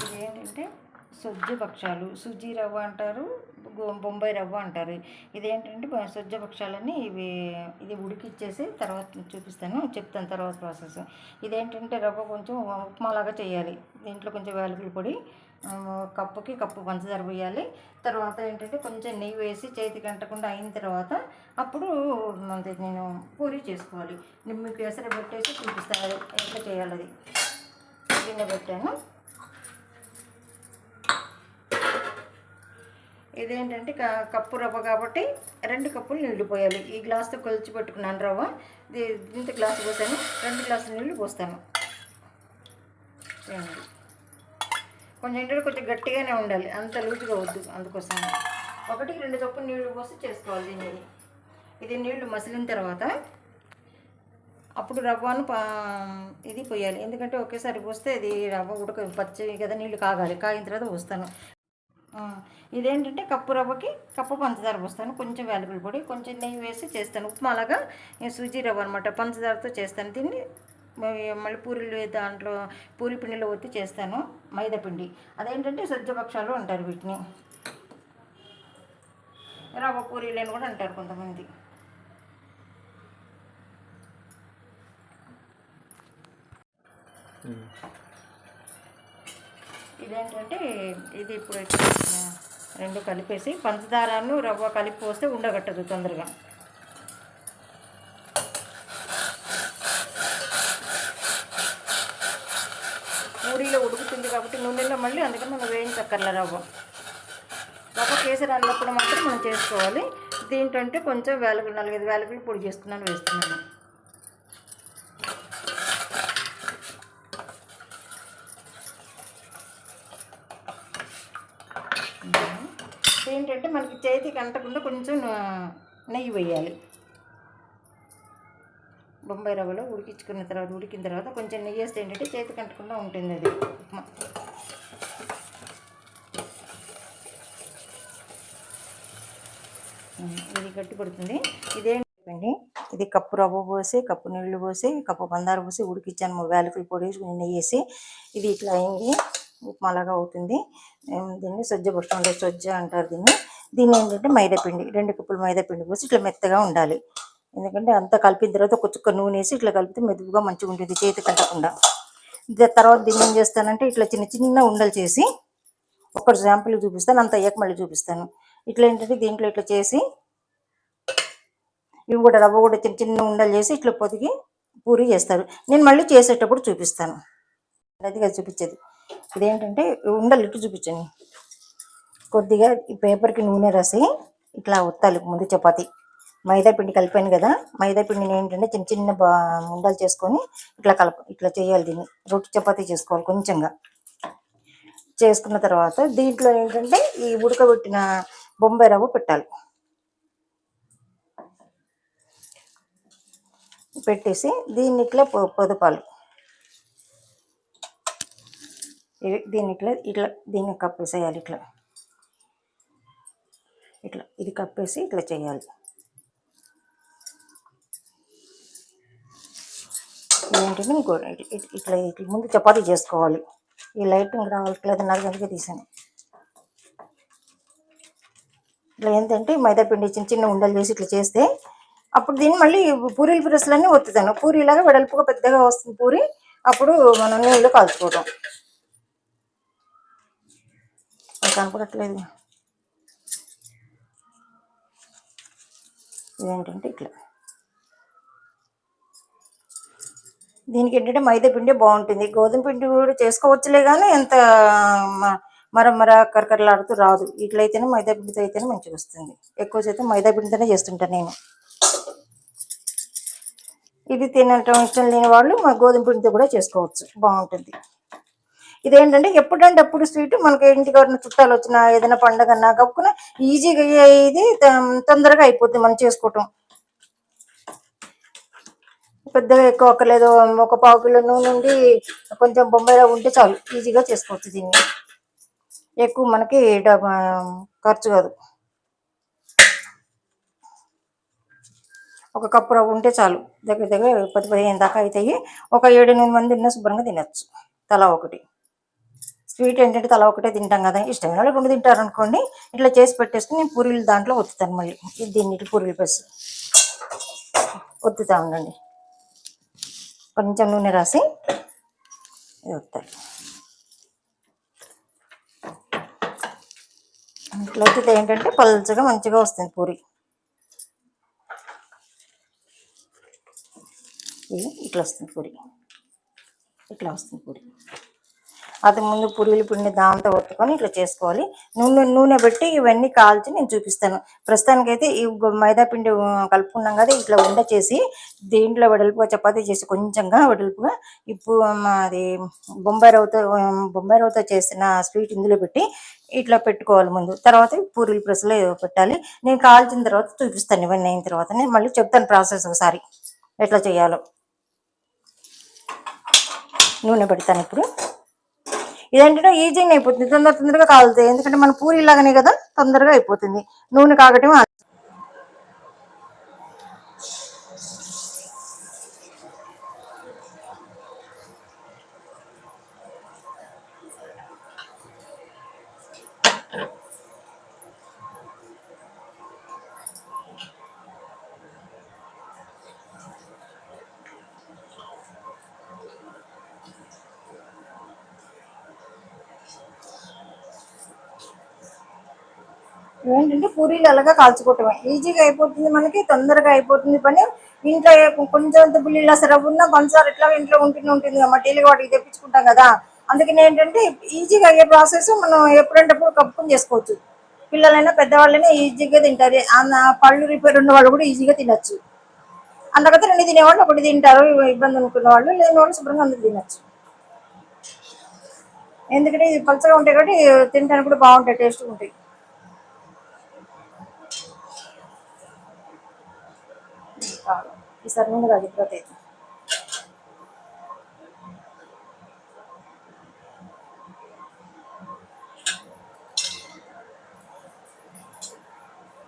ఇదేంటంటే ఏంటంటే సొజ్జు భక్షాలు సుజీ రవ్వ అంటారు బొంబాయి రవ్వ అంటారు. ఇదేంటంటే సుజ్జ సొజ్జ భక్షాలని ఇవి ఇది ఉడికిచ్చేసి తర్వాత చూపిస్తాను. చెప్తాను తర్వాత ప్రాసెస్. ఇదేంటంటే రవ్వ కొంచెం ఉప్మాలాగా చేయాలి. దీంట్లో కొంచెం వేలకుల పొడి కప్పుకి కప్పు పంచదార వేయాలి తర్వాత ఏంటంటే కొంచెం నెయ్యి వేసి చేతికి అంటకుండా అయిన తర్వాత అప్పుడు అది నేను పూరి చేసుకోవాలి. నిమ్మకి మీకు ఎసరు పెట్టేసి చూపిస్తాను. ఎట్లా చేయాలి అది. గిన్నె పెట్టాను. ఇదేంటంటే క- కప్పు రవ్వ కాబట్టి రెండు కప్పులు నీళ్ళు పోయాలి. ఈ గ్లాస్తో కొలిచి పెట్టుకున్నాను రవ్వ. ఇంత గ్లాసు పోసాను. రెండు గ్లాసులు నీళ్ళు పోస్తాను. కొంచెం ఏంటంటే కొంచెం గట్టిగానే ఉండాలి. అంత లూజుగా వద్దు అందుకోసం ఒకటి రెండు కప్పులు నీళ్ళు పోసి చేసుకోవాలి దీన్ని. ఇది నీళ్ళు మసిలిన తర్వాత అప్పుడు రవ్వను పా ఇది పోయాలి. ఎందుకంటే ఒకేసారి పోస్తే ఇది రవ్వ ఉడక పచ్చి కదా నీళ్ళు కాగాలి. కాగిన తర్వాత పోస్తాను. ఇదేంటంటే కప్పు రవ్వకి కప్పు పంచదార పోస్తాను. కొంచెం వేలకుల పొడి కొంచెం నెయ్యి వేసి చేస్తాను. ఉప్మాలాగా సూజీ రవ్వ అనమాట పంచదారతో చేస్తాను. దీన్ని మళ్ళీ పూరీలు దాంట్లో పూరి పిండిలో ఒత్తి చేస్తాను. మైదా పిండి. అదేంటంటే సజ్జపక్షాలు అంటారు వీటిని. రవ్వ పూరీలు అని కూడా అంటారు కొంతమంది. ఇదేంటంటే ఇది ఇప్పుడు రెండు కలిపేసి పంచదారను రవ్వ కలిపి పోస్తే ఉండగట్టదు తొందరగా. పూరీలో ఉడుకుతుంది కాబట్టి నూనెలో మళ్ళీ అందుకని మనం వేయించక్కర్ల రవ్వ. రవ్వ కేసరి అన్నప్పుడు మాత్రం మనం చేసుకోవాలి. దీంట్లో కొంచెం వేలకులు నాలుగైదు వేలకులు పొడి చేసుకున్నాను వేస్తున్నాను ఏంటంటే మనకి చేతికి అంటకుండా కొంచెం నెయ్యి వేయాలి. బొంబాయి రవ్వలో ఉడికించుకున్న తర్వాత ఉడికిన తర్వాత కొంచెం నెయ్యి వేస్తే ఏంటంటే చేతికి అంటకుండా ఉంటుంది అది. ఉప్మా. ఇది గట్టి పడుతుంది. ఇదేంటండి ఇది కప్పు రవ్వ పోసి కప్పు నీళ్ళు పోసి కప్పు బందారు పోసి ఉడికించాను వేలకులు పొడి వేసి నెయ్యి వేసి. ఇది ఇట్లా అయింది. ఉప్మాలాగా అవుతుంది దీన్ని సజ్జ పట్టుకుంటే సజ్జ అంటారు దీన్ని. దీన్ని ఏంటంటే మైదాపిండి రెండు కప్పులు మైదాపిండి పోసి ఇట్లా మెత్తగా ఉండాలి. ఎందుకంటే అంతా కలిపిన తర్వాత ఒక చుక్క నూనె వేసి ఇట్లా కలిపితే మెదుపుగా మంచిగా ఉంటుంది చేతి కట్టకుండా. తర్వాత దీన్ని ఏం చేస్తానంటే ఇట్లా చిన్న చిన్న ఉండలు చేసి ఒకటి శాంపుల్ చూపిస్తాను అంత అయ్యాక మళ్ళీ చూపిస్తాను. ఇట్లా ఏంటంటే దీంట్లో ఇట్లా చేసి ఇవి కూడా రవ్వ కూడా చిన్న చిన్న ఉండలు చేసి ఇట్లా పొదిగి పూరి చేస్తారు. నేను మళ్ళీ చేసేటప్పుడు చూపిస్తాను. అది కదా చూపించేది. ఇదేంటంటే ఉండలు ఇటు చూపించండి. కొద్దిగా ఈ పేపర్కి నూనె రాసి ఇట్లా ఒత్తాలి ముందు చపాతి. మైదా పిండి కలిపాను కదా మైదా పిండిని ఏంటంటే చిన్న చిన్న బా ఉండలు చేసుకొని ఇట్లా కలప ఇట్లా చేయాలి దీన్ని. రొట్టి చపాతీ చేసుకోవాలి కొంచెంగా. చేసుకున్న తర్వాత దీంట్లో ఏంటంటే ఈ ఉడకబెట్టిన బొంబాయి రవ్వ పెట్టాలి. పెట్టేసి దీన్ని ఇట్లా పొ- పొదపాలి. దీన్ని ఇట్లా ఇట్లా దీన్ని కప్పేసేయాలి ఇట్లా. ఇట్లా ఇది కప్పేసి ఇట్లా చేయాలి. ఏంటంటే ఇంకో ఇట్- ఇట్లా ఇట్లా ముందు చపాతీ చేసుకోవాలి. ఈ లైటింగ్ రావట్లేదు నాలుగు గంటలకి తీసాను ఇట్లా ఏంటంటే మైదాపిండి చిన్న చిన్న ఉండలు చేసి ఇట్లా చేస్తే అప్పుడు దీన్ని మళ్ళీ పూరీల ప్రెస్లన్నీ ఒత్తుతాను. పూరీలాగా వెడల్పుగా పెద్దగా వస్తుంది పూరి. అప్పుడు మనం నీళ్ళు కాల్చుకోవడం అది కనపడట్లేదు. ఇదేంటంటే ఇట్లా. దీనికి ఏంటంటే మైదా పిండి బాగుంటుంది. గోధుమ పిండి కూడా చేసుకోవచ్చులే కానీ ఎంత మ- మర మర కరకరలాడుతూ రాదు. ఇట్లయితేనే మైదా పిండితో అయితేనే మంచిగా వస్తుంది. ఎక్కువ శాతం మైదా పిండితోనే చేస్తుంటాను నేను. ఇది తినటం ఇష్టం లేని వాళ్ళు మా గోధుమ పిండితో కూడా చేసుకోవచ్చు. బాగుంటుంది. ఇదేంటంటే ఎప్పుడంటే అప్పుడు స్వీట్ మనకి ఇంటికి ఎవరైనా చుట్టాలు వచ్చినా ఏదైనా పండగ అన్నా కప్పుకున్న ఈజీగా ఇది తొందరగా అయిపోతుంది మనం చేసుకోవటం. పెద్దగా ఎక్కువ అక్కర్లేదు. ఒక పావు కిలో నూనె నుండి కొంచెం బొంబాయిలో ఉంటే చాలు. ఈజీగా చేసుకోవచ్చు దీన్ని. ఎక్కువ మనకి ఖర్చు కాదు. ఒక కప్పు రవ్వ ఉంటే చాలు. దగ్గర దగ్గర పది పదిహేను దాకా అవుతాయి ఒక ఏడు ఎనిమిది మంది ఉన్న శుభ్రంగా తినచ్చు. తలా ఒకటి. స్వీట్ ఏంటంటే తల ఒకటే తింటాం కదా ఇష్టమైన వాళ్ళు రెండు తింటారు అనుకోండి ఇట్లా చేసి పెట్టేసుకుని నేను పూరీలు దాంట్లో ఒత్తుతాను మళ్ళీ. ఇది దీన్ని ఇటు పూరీలు పెసి ఒత్తుతా ఉండండి. కొంచెం నూనె రాసి ఇది ఒత్తాలి. ఇట్లా ఒత్తితే ఏంటంటే పల్చగా మంచిగా వస్తుంది పూరి. ఇది ఇట్లా వస్తుంది పూరి. ఇట్లా వస్తుంది పూరి. అది ముందు పూరీలు పిండి దాంతో ఒత్తుకొని ఇట్లా చేసుకోవాలి. నూనె నూనె పెట్టి ఇవన్నీ కాల్చి నేను చూపిస్తాను. ప్రస్తుతానికైతే ఈ మైదాపిండి మైదా పిండి కలుపుకున్నాం కదా ఇట్లా ఉండ చేసి దీంట్లో వెడల్పుగా చపాతీ చేసి కొంచెంగా వెడల్పుగా ఇప్పుడు అది బొంబాయి రవ్వతో బొంబాయి రవ్వతో చేసిన స్వీట్ ఇందులో పెట్టి ఇట్లా పెట్టుకోవాలి ముందు. తర్వాత పూరీలు ప్రెస్లో పెట్టాలి. నేను కాల్చిన తర్వాత చూపిస్తాను ఇవన్నీ అయిన తర్వాత. నేను మళ్ళీ చెప్తాను ప్రాసెస్ ఒకసారి ఎట్లా చేయాలో. నూనె పెడతాను ఇప్పుడు. ఇదేంటంటే ఈజీగా అయిపోతుంది. తొందర తొందరగా కాలుతాయి. ఎందుకంటే మన పూరి లాగానే కదా తొందరగా అయిపోతుంది. నూనె కాగటం ఏంటంటే పూరీలు అలాగా కాల్చుకోవటమే. ఈజీగా అయిపోతుంది మనకి తొందరగా అయిపోతుంది పని. ఇంట్లో కొంచెం పుల్లిలా సరఫ్ ఉన్నా పంచదార ఇట్లా ఇంట్లో ఉంటుంది ఉంటుంది కదా టీలు వాటికి తెప్పించుకుంటాం కదా. అందుకని ఏంటంటే ఈజీగా అయ్యే ప్రాసెస్ మనం ఎప్పుడంటే అప్పుడు కప్పుకొని చేసుకోవచ్చు. పిల్లలైనా పెద్దవాళ్ళైనా ఈజీగా తింటారు. పళ్ళు రిపేర్ ఉన్న వాళ్ళు కూడా ఈజీగా తినచ్చు. అందుకైతే రెండు తినేవాళ్ళు ఒకటి తింటారు. ఇబ్బంది అనుకున్న వాళ్ళు లేని వాళ్ళు శుభ్రంగా అందరు తినచ్చు. ఎందుకంటే ఇది పలుచగా ఉంటాయి కాబట్టి తినడానికి కూడా బాగుంటాయి టేస్ట్గా ఉంటాయి. కాదు. ఈసారి నూనె కాగిపోతే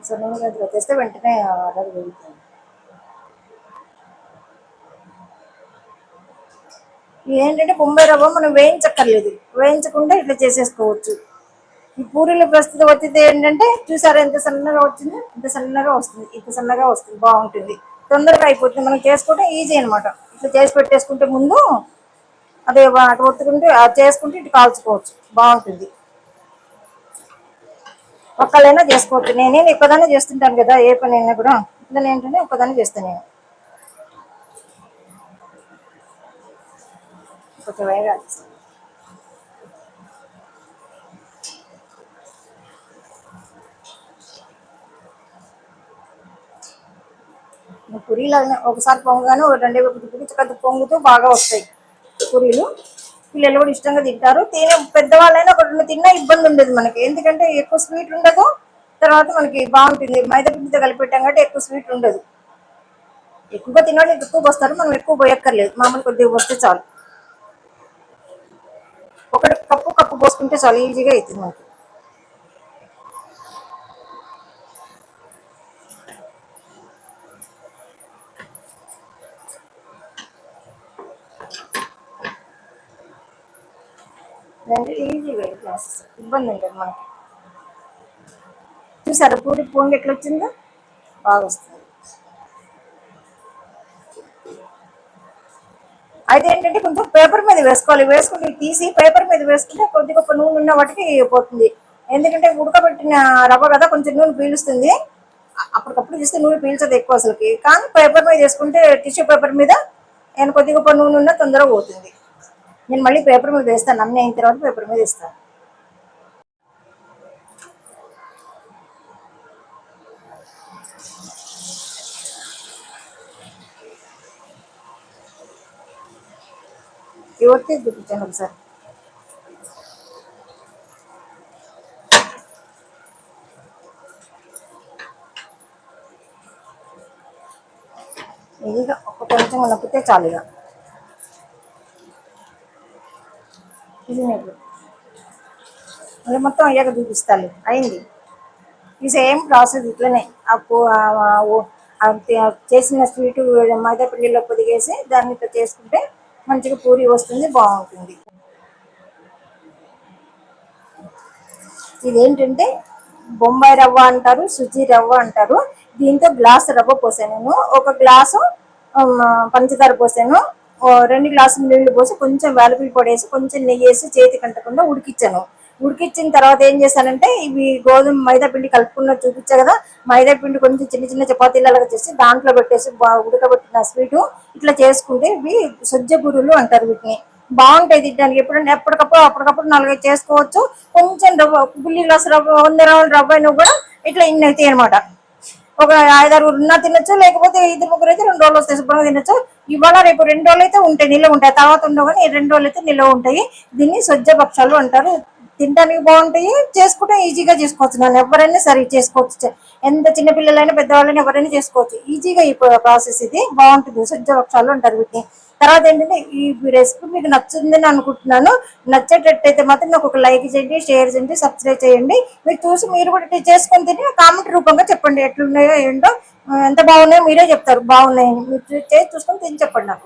ఈసారి నూనె కాగిపోతే వెంటనే ఆర్డర్ వేగుతుంది ఏంటంటే బొంబాయి రవ్వ మనం వేయించక్కర్లేదు. వేయించకుండా ఇట్లా చేసేసుకోవచ్చు. ఈ పూరీలు ప్రస్తుతం వచ్చింది ఏంటంటే చూసారా ఎంత సన్నగా వచ్చింది? ఇంత సన్నగా వస్తుంది? ఇంత సన్నగా వస్తుంది. బాగుంటుంది. తొందరగా అయిపోతుంది. మనం చేసుకోవడం ఈజీ అనమాట ఇట్లా చేసి పెట్టేసుకుంటే ముందు అదే అటు ఒత్తుకుంటే అది చేసుకుంటే ఇటు కాల్చుకోవచ్చు. బాగుంటుంది. ఒక్కళ్ళైనా చేసుకోవచ్చు. నేనే ఒక్కదాన్ని చేస్తుంటాను కదా ఏ పని అయినా కూడా. ఇట్లా ఏంటంటే ఒక్కదాన్ని చేస్తాను నేను. కొంచెం వేగాలి. పూరీలు ఒకసారి పొంగగానే ఒక రెండే పుచ్చి పెద్ద పొంగుతూ బాగా వస్తాయి పూరీలు. పిల్లలు కూడా ఇష్టంగా తింటారు. తినే పెద్దవాళ్ళైనా ఒక రెండు తిన్నా ఇబ్బంది ఉండదు మనకి. ఎందుకంటే ఎక్కువ స్వీట్ ఉండదు. తర్వాత మనకి బాగుంటుంది. మైదా పిండితో కలిపి కాబట్టి ఎక్కువ స్వీట్ ఉండదు. ఎక్కువగా తినాలి ఎక్కువ వస్తారు. మనం ఎక్కువ పోయక్కర్లేదు. మామూలు కొద్దిగా వస్తే చాలు. ఒకటి కప్పు కప్పు పోసుకుంటే చాలా ఈజీగా అవుతుంది మనకి. ఈజీ ఈజీగా క్లాసెస్ ఇబ్బంది ఉంటుంది మనకి చూసారా పూరి పొంగి ఎట్లా వచ్చిందో బాగా వస్తుంది. అయితే ఏంటంటే కొంచెం పేపర్ మీద వేసుకోవాలి. వేసుకుంటే తీసి పేపర్ మీద వేసుకుంటే కొద్దిగా గొప్ప నూనె ఉన్న వాటికి పోతుంది. ఎందుకంటే ఉడకబెట్టిన రవ్వ కదా కొంచెం నూనె పీలుస్తుంది. అప్పటికప్పుడు చూస్తే నూనె పీల్చదు ఎక్కువ అసలుకి. కానీ పేపర్ మీద వేసుకుంటే టిష్యూ పేపర్ మీద నేను కొద్ది గొప్ప నూనె ఉన్న తొందరగా పోతుంది. నేను మళ్ళీ పేపర్ మీద వేస్తాను. అన్నీ అయిన తర్వాత పేపర్ మీద వేస్తాను ఎవరితే చూపించాను ఒకసారి ఇదిగా ఒక కొంచెం నొక్కితే చాలు ఇక. ఇది నీకు మొత్తం అయ్యాక చూపిస్తాను అయింది. ఈ సేమ్ ప్రాసెస్ ఇట్లనే. అప్పు చేసిన స్వీట్ మైదా పిండిలో పొదిగేసి దాన్ని ఇట్లా చేసుకుంటే మంచిగా పూరి వస్తుంది బాగుంటుంది. ఇదేంటంటే బొంబాయి రవ్వ అంటారు సుజీ రవ్వ అంటారు. దీంతో గ్లాస్ రవ్వ పోసాను నేను. ఒక గ్లాసు పంచదార పోసాను. రెండు గ్లాసులు నీళ్ళు పోసి కొంచెం వేలపిల్లి పొడి వేసి కొంచెం నెయ్యి వేసి చేతి కంటకుండా ఉడికిచ్చాను. ఉడికిచ్చిన తర్వాత ఏం చేశానంటే ఇవి గోధుమ మైదా పిండి కలుపుకున్న చూపించా కదా మైదా పిండి కొంచెం చిన్న చిన్న చపాతీలలాగా చేసి దాంట్లో పెట్టేసి ఉడకబెట్టిన స్వీటు ఇట్లా చేసుకుంటే ఇవి సజ్జ బురులు అంటారు వీటిని. బాగుంటాయి తినడానికి. ఎప్పుడంటే ఎప్పటికప్పుడు అప్పటికప్పుడు నాలుగైదు చేసుకోవచ్చు. కొంచెం రవ్వ బుల్లి గ్లాస్ రవ్వ వంద రవ్వ రవ్వ అయినా కూడా ఇట్లా ఇన్ని అవుతాయి అనమాట ఒక ఐదారు ఉన్నా తినొచ్చు లేకపోతే ఇద్దరు ముగ్గురు అయితే రెండు రోజులు వస్తాయి శుభ్రంగా తినొచ్చు. ఇవాళ రేపు రెండు రోజులు అయితే ఉంటాయి నిల్వ ఉంటాయి. తర్వాత ఉండవు కానీ రెండు రోజులు అయితే నిల్వ ఉంటాయి. దీన్ని సజ్జ పక్షాలు అంటారు. తినడానికి బాగుంటాయి చేసుకుంటే ఈజీగా చేసుకోవచ్చు. నన్ను ఎవరైనా సరే చేసుకోవచ్చు. ఎంత చిన్నపిల్లలైనా పెద్దవాళ్ళైనా ఎవరైనా చేసుకోవచ్చు. ఈజీగా ఈ ప్రాసెస్ ఇది బాగుంటుంది. సజ్జ వృక్షాలు అంటారు వీటిని. తర్వాత ఏంటంటే ఈ రెసిపీ మీకు నచ్చుతుందని అనుకుంటున్నాను. నచ్చేటట్టయితే మాత్రం నాకు ఒక లైక్ చేయండి షేర్ చేయండి సబ్స్క్రైబ్ చేయండి. మీరు చూసి మీరు కూడా చేసుకొని తిని కామెంట్ రూపంగా చెప్పండి. ఎట్లున్నాయో ఏంటో ఎంత బాగున్నాయో మీరే చెప్తారు. బాగున్నాయని. మీరు చేసి చూసుకొని తిని చెప్పండి నాకు.